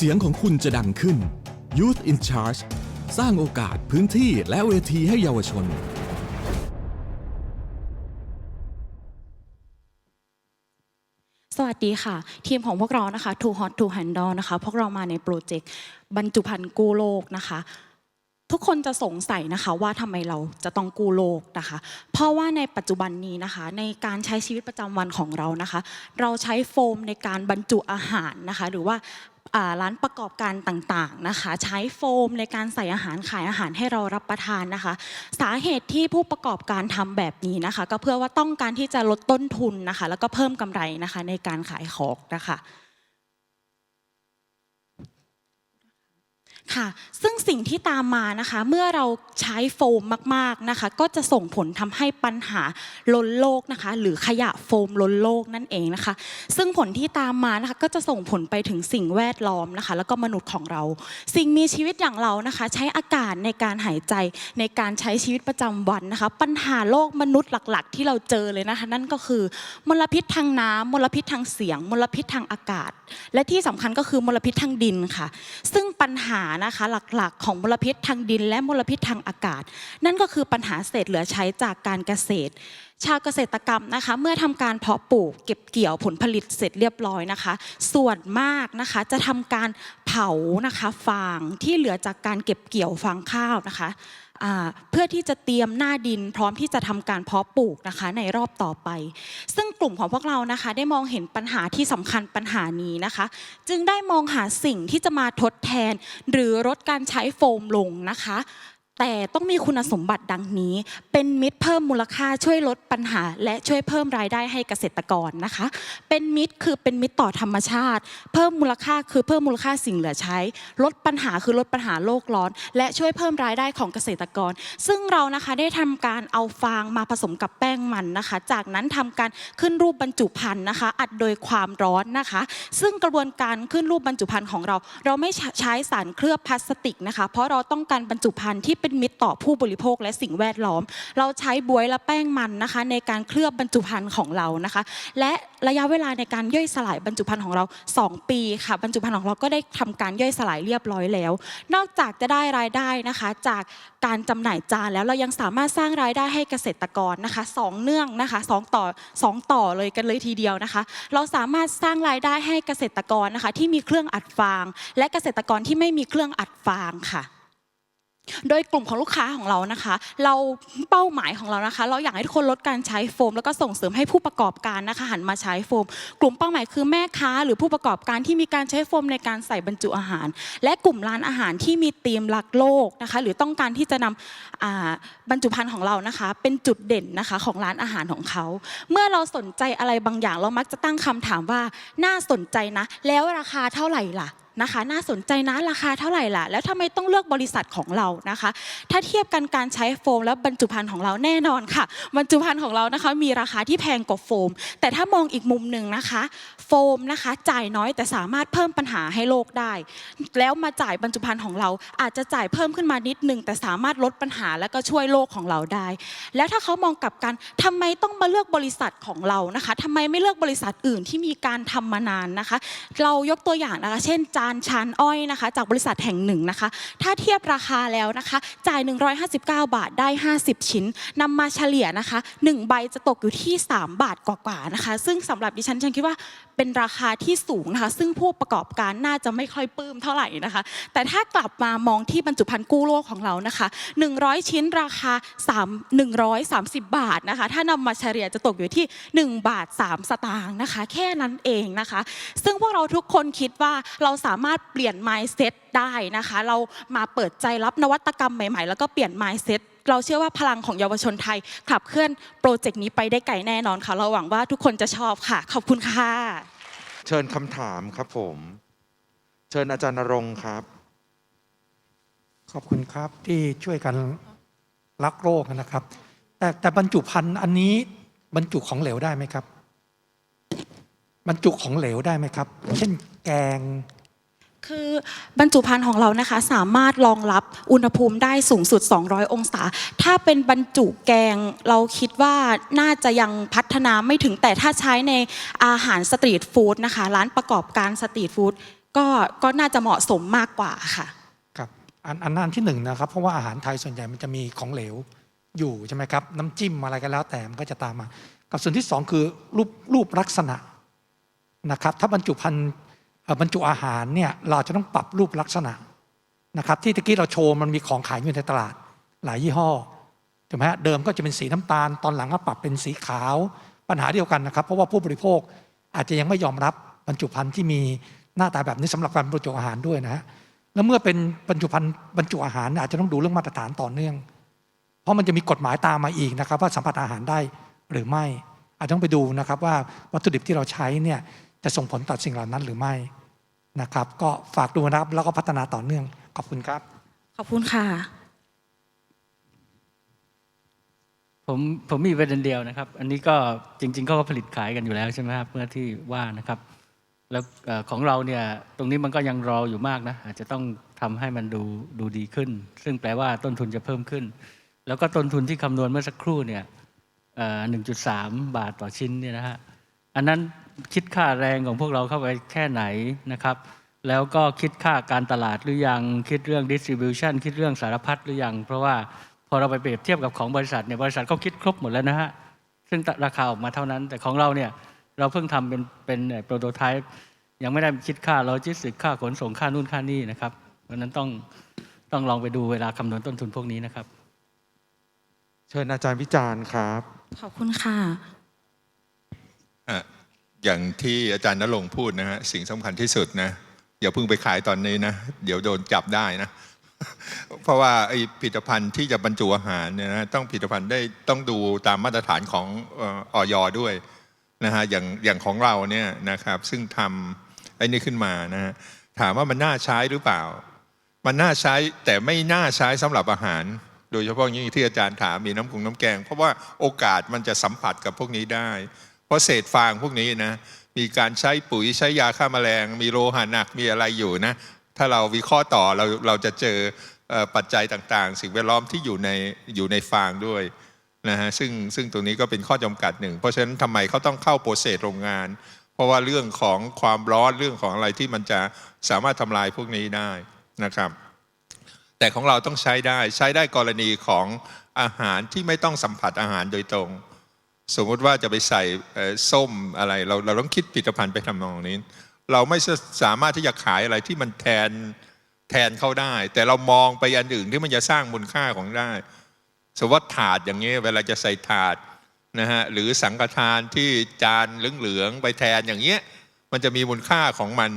เสียงของคุณจะดังขึ้น Youth in Charge สร้างโอกาสพื้นที่และเวทีให้เยาวชน สวัสดีค่ะ ทีมของพวกเรานะคะ Too Hot to Handle นะคะ พวกเรามาในโปรเจกต์บรรจุภัณฑ์กู้โลกนะคะ ทุกคนจะสงสัยนะคะว่าทำไมเราจะต้องกู้โลกนะคะ เพราะว่าในปัจจุบันนี้นะคะ ในการใช้ชีวิตประจำวันของเรานะคะ เราใช้โฟมในการบรรจุอาหารนะคะ หรือว่าร้านประกอบการต่างๆนะคะ ใช้โฟมในการใส่อาหารขายอาหารให้เรารับประทานนะคะ สาเหตุที่ผู้ประกอบการทำแบบนี้นะคะ ก็เพื่อว่าต้องการที่จะลดต้นทุนนะคะ แล้วก็เพิ่มกำไรนะคะในการขายของนะคะ ค่ะ ซึ่งสิ่งที่ตามมานะคะ เมื่อเราใช้โฟมมากๆนะคะ ก็จะส่งผลทำให้ปัญหาล้นโลกนะคะ หรือขยะโฟมล้นโลกนั่นเองนะคะ ซึ่งผลที่ตามมานะคะก็จะส่งผลไปถึงสิ่งแวดล้อมนะคะ แล้วก็มนุษย์ของเรา สิ่งมีชีวิตอย่างเรานะคะ ใช้อากาศในการหายใจในการใช้ชีวิตประจำวันนะคะ ปัญหาโลกมนุษย์หลักๆ ที่เราเจอเลยนะคะ นั่นก็คือมลพิษทางน้ำมลพิษทางเสียง มลพิษทางอากาศ และที่สำคัญก็คือมลพิษทางดินค่ะ ซึ่งปัญหานะคะหลักๆ ของมลพิษทางดินและมลพิษทางอากาศ นั่นก็คือปัญหาเศษเหลือใช้จากการเกษตร ชาวเกษตรกรรมนะคะ เมื่อทำการเพาะปลูก เก็บเกี่ยวผลผลิตเสร็จเรียบร้อยนะคะ ส่วนมากนะคะจะทำการเผานะคะฟางที่เหลือจากการเก็บเกี่ยวฟางข้าวนะคะ เพื่อที่จะเตรียมหน้าดินพร้อมที่จะทำการเพาะปลูกนะคะในรอบต่อไป ซึ่งกลุ่มของพวกเรานะคะได้มองเห็นปัญหาที่สำคัญปัญหานี้นะคะ จึงได้มองหาสิ่งที่จะมาทดแทน หรือลดการใช้โฟมลงนะคะ แต่ต้องมีคุณสมบัติดังนี้ เป็นมิตรเพิ่มมูลค่าช่วยลดปัญหา และช่วยเพิ่มรายได้ให้เกษตรกรนะคะ เป็นมิตรคือเป็นมิตรต่อธรรมชาติ เพิ่มมูลค่าคือเพิ่มมูลค่าสิ่งเหลือใช้ ลดปัญหาคือลดปัญหาโลกร้อน และช่วยเพิ่มรายได้ของเกษตรกร ซึ่งเรานะคะได้ทำการเอาฟางมาผสมกับแป้งมันนะคะ จากนั้นทำการขึ้นรูปบรรจุภัณฑ์นะคะ อัดโดยความร้อนนะคะ ซึ่งกระบวนการขึ้นรูปบรรจุภัณฑ์ของเรา เราไม่ใช้สารเคลือบพลาสติกนะคะ เพราะเราต้องการบรรจุภัณฑ์ที่เป็นมิตรต่อผู้บริโภคและสิ่งแวดล้อม เราใช้บวยและแป้งมันนะคะ ในการเคลือบบรรจุภัณฑ์ของเรานะคะ และระยะเวลาในการย่อยสลายบรรจุภัณฑ์ของเรา 2 ปีค่ะบรรจุภัณฑ์ของเราก็ได้ทำการย่อยสลายเรียบร้อยแล้ว นอกจากจะได้รายได้นะคะ จากการจำหน่ายจานแล้วเรายังสามารถสร้างรายได้ให้เกษตรกรนะคะสองเนื่องนะคะสองต่อสองต่อเลยกันเลยทีเดียวนะคะ เราสามารถสร้างรายได้ให้เกษตรกรนะคะ ที่มีเครื่องอัดฟาง และเกษตรกรที่ไม่มีเครื่องอัดฟางค่ะ โดยกลุ่มของลูกค้าของเรานะคะ เราเป้าหมายของเรานะคะ เราอยากให้ทุกคนลดการใช้โฟม แล้วก็ส่งเสริมให้ผู้ประกอบการนะคะหันมาใช้โฟม กลุ่มเป้าหมายคือแม่ค้า หรือผู้ประกอบการที่มีการใช้โฟมในการใส่บรรจุอาหาร และกลุ่มร้านอาหารที่มีธีมรักโลกนะคะ หรือต้องการที่จะนำอ่าบรรจุภัณฑ์ของเรานะคะ เป็นจุดเด่นนะคะของร้านอาหารของเขา เมื่อเราสนใจอะไรบางอย่างเรามักจะตั้งคำถามว่าน่าสนใจนะ แล้วราคาเท่าไหร่ล่ะ นะคะ น่าสนใจนะราคาเท่าไหร่ล่ะ แล้วทำไมต้องเลือกบริษัทของเรานะคะ ถ้าเทียบกันการใช้โฟมและบรรจุภัณฑ์ของเราแน่นอนค่ะ บรรจุภัณฑ์ของเรานะคะมีราคาที่แพงกว่าโฟม แต่ถ้ามองอีกมุมหนึ่งนะคะ โฟมนะคะจ่ายน้อยแต่สามารถเพิ่มปัญหาให้โลกได้ แล้วมาจ่ายบรรจุภัณฑ์ของเราอาจจะจ่ายเพิ่มขึ้นมานิดนึงแต่สามารถลดปัญหาและก็ช่วยโลกของเราได้ แล้วถ้าเขามองกลับกันทำไมต้องมาเลือกบริษัทของเรานะคะทำไมไม่เลือกบริษัทอื่นที่มีการทำมานานนะคะ เรายกตัวอย่างนะคะ เช่นจานชานอ้อยนะคะ จากบริษัทแห่งหนึ่งนะคะ ถ้าเทียบราคาแล้วนะคะ จ่าย 159 บาทได้ 50 ชิ้นนำมาเฉลี่ยนะคะ 1 ใบจะตกอยู่ที่ 3 บาทกว่าๆนะคะ ซึ่งสำหรับดิฉันฉันคิดว่าเป็นราคาที่สูงนะคะ ซึ่งผู้ประกอบการน่าจะไม่ค่อยปลื้มเท่าไหร่นะคะ แต่ถ้ากลับมามองที่บรรจุภัณฑ์กู้โลกของเรานะคะ 100 ชิ้นราคา 3 130 บาทนะคะ ถ้านำมาเฉลี่ยจะตกอยู่ที่ 1 บาท 3 สตางค์นะคะ แค่นั้นเองนะคะ ซึ่งพวกเราทุกคนคิดว่าเราสามารถเปลี่ยน mindset ได้นะคะ เรามาเปิดใจรับนวัตกรรมใหม่ๆ แล้วก็เปลี่ยน mindset เราเชื่อว่าพลังของเยาวชนไทย ขับเคลื่อนโปรเจกต์นี้ไปได้ไกลแน่นอนค่ะ เราหวังว่าทุกคนจะชอบค่ะ ขอบคุณค่ะ เชิญคำถามครับผม เชิญอาจารย์นรงค์ครับ ขอบคุณครับที่ช่วยกันรักโลกนะครับ แต่แต่บรรจุภัณฑ์อันนี้บรรจุของเหลวได้ไหมครับ บรรจุของเหลวได้ไหมครับ เช่นแกง คือบรรจุภัณฑ์ของเรานะคะสามารถรองรับอุณหภูมิได้สูงสุด 200 องศา ถ้าเป็นบรรจุแกงเราคิดว่าน่าจะยังพัฒนาไม่ถึงแต่ถ้าใช้ในอาหารสตรีทฟู้ดนะคะ ร้านประกอบการสตรีทฟู้ดก็ก็น่าจะเหมาะสมมากกว่าค่ะครับอันอันนั้นที่หนึ่งนะครับ เพราะว่าอาหารไทยส่วนใหญ่มันจะมีของเหลวอยู่ใช่ไหมครับ น้ำจิ้มอะไรก็แล้วแต่มันก็จะตามมา กับส่วนที่สองคือรูปรูปลักษณะนะครับ ถ้าบรรจุภัณฑ์ บรรจุอาหารเนี่ยเราจะต้องปรับรูปลักษณะนะครับที่ตะกี้เราโชว์มันมีของขายอยู่ในตลาดหลายยี่ห้อถูกไหมฮะเดิมก็จะเป็นสีน้ำตาล ตอนหลังก็ปรับเป็นสีขาวปัญหาเดียวกันนะครับ เพราะว่าผู้บริโภคอาจจะยังไม่ยอมรับบรรจุภัณฑ์ที่มีหน้าตาแบบนี้สำหรับการบรรจุอาหารด้วยนะฮะแล้วเมื่อเป็นบรรจุภัณฑ์บรรจุอาหารอาจจะต้องดูเรื่องมาตรฐานต่อเนื่อง เพราะมันจะมีกฎหมายตามมาอีกนะครับ ว่าสัมผัสอาหารได้หรือไม่ อาจจะต้องไปดูนะครับว่าวัตถุดิบที่เราใช้เนี่ย จะส่งผลต่อสิ่งเหล่านั้นหรือไม่นะครับ ก็ฝากดูนะครับแล้วก็พัฒนาต่อเนื่อง ขอบคุณครับ ขอบคุณค่ะ ผมผมมีประเด็นเดียวนะครับ อันนี้ก็จริงๆเขาก็ผลิตขายกันอยู่แล้วใช่ไหมครับเมื่อที่ว่านะครับ แล้วเอ่อของเราเนี่ยตรงนี้มันก็ยังรออยู่มากนะอาจจะต้องทำให้มันดูดูดีขึ้น ซึ่งแปลว่าต้นทุนจะเพิ่มขึ้น แล้วก็ต้นทุนที่คำนวณเมื่อสักครู่เนี่ยหนึ่งจุดสามบาทต่อชิ้นเนี่ยนะฮะอันนั้น คิดค่าแรงของพวกเราเข้าไปแค่ไหนนะครับ แล้วก็คิดค่าการตลาดหรือยังคิดเรื่อง distribution คิดเรื่องสารพัดหรือยัง เพราะว่าพอเราไปเปรียบเทียบกับของบริษัทเนี่ยบริษัทเขาคิดครบหมดแล้วนะฮะซึ่งราคาออกมาเท่านั้น แต่ของเราเนี่ยเราเพิ่งทำเป็นเป็นโปรโตไทป์ยังไม่ได้คิดค่าโลจิสติกค่าขนส่งค่านู่นค่านี่นะครับเพราะฉะนั้นต้องต้องลองไปดูเวลาคำนวณต้นทุนพวกนี้นะครับ เชิญอาจารย์วิจารณ์ครับ ขอบคุณค่ะ อย่างที่อาจารย์นรงพูดนะฮะสิ่งสำคัญที่สุดนะอย่าเพิ่งไปขายตอนนี้นะ เดี๋ยวโดนจับได้นะ เพราะว่าไอ้ผลิตภัณฑ์ที่จะบรรจุอาหารเนี่ยนะต้องผลิตภัณฑ์ได้ต้องดูตามมาตรฐานของอออยด้วยนะฮะอย่างอย่างของเราเนี่ยนะครับซึ่งทำไอ้นี่ขึ้นมานะฮะถามว่ามันน่าใช้หรือเปล่า มันน่าใช้แต่ไม่น่าใช้สำหรับอาหาร โดยเฉพาะอย่างยิ่งที่อาจารย์ถามมีน้ำกุงน้ำแกง เพราะว่าโอกาสมันจะสัมผัสกับพวกนี้ได้ เพราะเศษฟางพวกนี้นะมีการใช้ปุ๋ยใช้ยาฆ่าแมลง มีโลหะหนักมีอะไรอยู่นะถ้าเราวิเคราะห์ต่อเราเราจะเจอปัจจัยต่างๆ สิ่งแวดล้อมที่อยู่ในอยู่ในฟางด้วยนะฮะซึ่งซึ่งตรงนี้ก็เป็นข้อจำกัดหนึ่ง เพราะฉะนั้นทำไมเขาต้องเข้าโปรเซสโรงงาน เพราะว่าเรื่องของความร้อนเรื่องของอะไรที่มันจะสามารถทำลายพวกนี้ได้นะครับ แต่ของเราต้องใช้ได้ใช้ได้กรณีของอาหารที่ไม่ต้องสัมผัสอาหารโดยตรง สมมติว่าจะไปใส่ส้มอะไร เราเราต้องคิดผลิตภัณฑ์ไปทำนองนี้ เราไม่สามารถที่จะขายอะไรที่มันแทนแทนเขาได้ แต่เรามองไปอันอื่นที่มันจะสร้างมูลค่าของได้ สมมติถาดอย่างนี้เวลาจะใส่ถาดนะฮะหรือสังฆทานที่จานเหลืองๆไปแทนอย่างเงี้ยมันจะมีมูลค่าของมัน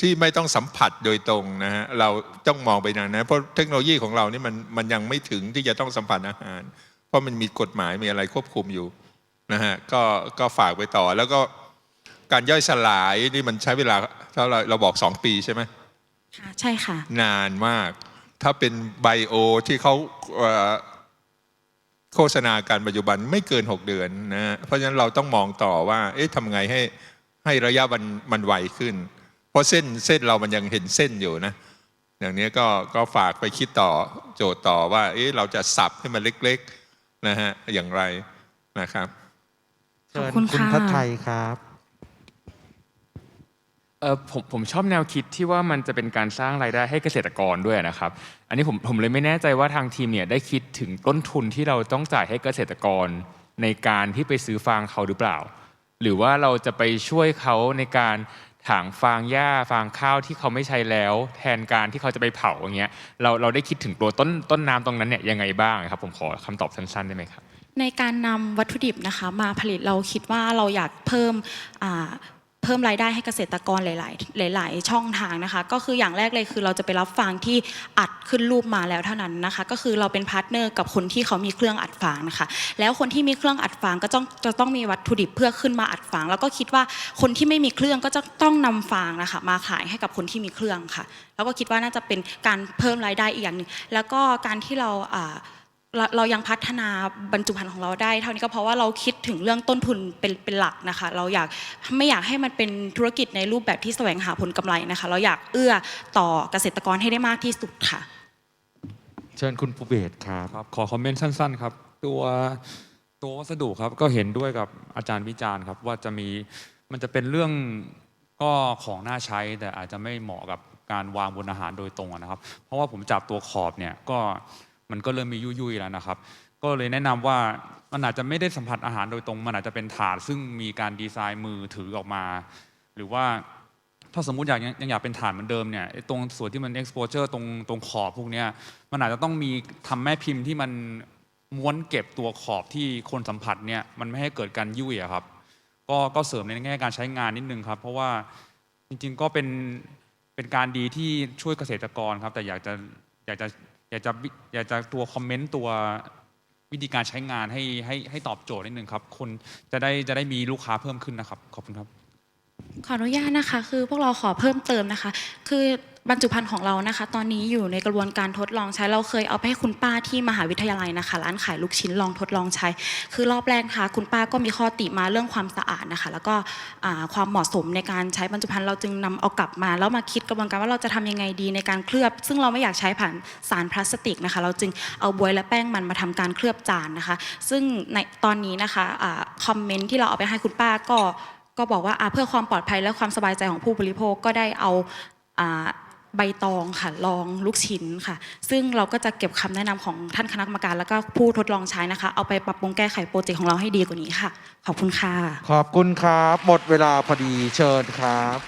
ที่ไม่ต้องสัมผัสโดยตรงนะฮะเราต้องมองไปนะนะเพราะเทคโนโลยีของเรานี่มันมันยังไม่ถึงที่จะต้องสัมผัสอาหาร ราะมันมีกฎหมายมีอะไรควบคุมอยู่นะฮะก็ก็ฝากไปต่อแล้วก็การย่อยสลายนี่มันใช้เวลาเท่าไหรเราบอก2ปีใช่ไหมค่ะใช่ค่ะ นานมาก ถ้าเป็นไบโอที่เขาเอ่อโฆษณาการปัจจุบันไม่เกิน 6 เดือนนะฮะเพราะฉะนั้นเราต้องมองต่อว่า เอ๊ะทำไงให้ให้ระยะมันมันไวขึ้น เพราะเส้นเส้นเรามันยังเห็นเส้นอยู่นะ อย่างนี้ก็ก็ฝากไปคิดต่อโจทย์ต่อว่า เอ๊ะเราจะสับให้มันเล็ก ๆ นะฮะอย่างไรนะครับเชิญขอบคุณคุณค่ะ ทัศไทยครับ เออผมผมชอบแนวคิดที่ว่ามันจะเป็นการสร้างรายได้ให้เกษตรกรด้วยนะครับ อันนี้ผมผมเลยไม่แน่ใจว่าทางทีมเนี่ยได้คิดถึงต้นทุนที่เราต้องจ่ายให้เกษตรกร ในการที่ไปซื้อฟางเขาหรือเปล่า หรือว่าเราจะไปช่วยเขาในการ ถางฟางหญ้าฟางข้าวที่เขาไม่ใช้แล้ว แทนการที่เขาจะไปเผาอย่างเงี้ยเราเราได้คิดถึงตัวต้นต้นน้ำตรงนั้นเนี่ยยังไงบ้างครับ ผมขอคำตอบสั้นๆได้ไหมครับในการนำวัตถุดิบนะคะมาผลิตเราคิดว่าเราอยากเพิ่ม เพิ่มรายได้ให้เกษตรกรหลาย ๆ หลาย ๆ ช่องทางนะคะ ก็คืออย่างแรกเลยคือเราจะไปรับฟางที่อัดขึ้นรูปมาแล้วเท่านั้นนะคะ ก็คือเราเป็นพาร์ทเนอร์กับคนที่เขามีเครื่องอัดฟางนะคะ แล้วคนที่มีเครื่องอัดฟางก็ต้องจะต้องมีวัตถุดิบเพื่อขึ้นมาอัดฟาง แล้วก็คิดว่าคนที่ไม่มีเครื่องก็จะต้องนำฟางนะคะ มาขายให้กับคนที่มีเครื่องค่ะ แล้วก็คิดว่าน่าจะเป็นการเพิ่มรายได้อีกอย่างหนึ่งแล้วก็การที่เราอ่า เราเรายังพัฒนาบรรจุภัณฑ์ของเราได้ เท่านี้ก็เพราะว่าเราคิดถึงเรื่องต้นทุนเป็นเป็นหลักนะคะ เราอยากไม่อยากให้มันเป็นธุรกิจในรูปแบบที่แสวงหาผลกำไรนะคะ เราอยากเอื้อต่อเกษตรกรให้ได้มากที่สุดค่ะ เชิญคุณภูเบศรครับครับ ขอคอมเมนต์สั้น ๆ ครับ ตัวตัววัสดุครับก็เห็นด้วยกับอาจารย์วิจารณ์ครับ ว่าจะมีมันจะเป็นเรื่องก็ของน่าใช้แต่อาจจะไม่เหมาะกับการวางบนอาหารโดยตรงอะนะครับ เพราะว่าผมจับตัวขอบเนี่ยก็ มันก็เริ่มมียุ่ยๆแล้วนะครับ ก็เลยแนะนำว่ามันอาจจะไม่ได้สัมผัสอาหารโดยตรง มันอาจจะเป็นถาดซึ่งมีการดีไซน์มือถือออกมา หรือว่าถ้าสมมติอยากยังอยากเป็นฐานเหมือนเดิมเนี่ยตรงส่วนที่มัน exposure ตรงตรงขอบพวกเนี้ยมันอาจจะต้องมีทำแม่พิมพ์ที่มันม้วนเก็บตัวขอบที่คนสัมผัสเนี่ยมันไม่ให้เกิดการยุ่ยอะครับ ก็ก็เสริมในแง่การใช้งานนิดนึงครับ เพราะว่าจริงๆก็เป็นเป็นการดีที่ช่วยเกษตรกรครับ แต่อยากจะอยากจะ อยากจะอยากจะตัวคอมเมนต์ตัววิธีการใช้งานให้ให้ให้ตอบโจทย์นิดนึงครับคนจะได้จะได้มีลูกค้าเพิ่มขึ้นนะครับ ขอบคุณครับ ขออนุญาตนะคะ คือพวกเราขอเพิ่มเติมนะคะ คือ บรรจุภัณฑ์ของเรานะคะ ตอนนี้อยู่ในกระบวนการทดลองใช้ เราเคยเอาไปให้คุณป้าที่มหาวิทยาลัยนะคะ ร้านขายลูกชิ้นลองทดลองใช้ คือรอบแรกนะคะคุณป้าก็มีข้อติมาเรื่องความสะอาดนะคะ แล้วก็ความเหมาะสมในการใช้บรรจุภัณฑ์เราจึงนำเอากลับมา แล้วมาคิดกระบวนการว่าเราจะทำยังไงดีในการเคลือบ ซึ่งเราไม่อยากใช้ผ่านสารพลาสติกนะคะ เราจึงเอาบวยและแป้งมันมาทำการเคลือบจานนะคะ ซึ่งในตอนนี้นะคะคอมเมนต์ที่เราเอาไปให้คุณป้าก็ก็บอกว่าเพื่อความปลอดภัยและความสบายใจของผู้บริโภคก็ได้เอา ใบตองค่ะรองลูกชิ้นค่ะ ซึ่งเราก็จะเก็บคำแนะนำของท่านคณะกรรมการ แล้วก็ผู้ทดลองใช้นะคะ เอาไปปรับปรุงแก้ไขโปรเจกต์ของเราให้ดีกว่านี้ค่ะ ขอบคุณค่ะ ขอบคุณครับ หมดเวลาพอดีเชิญครับ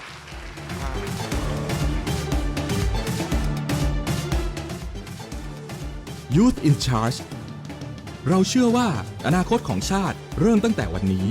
Youth in Charge เราเชื่อว่าอนาคตของชาติเริ่มตั้งแต่วันนี้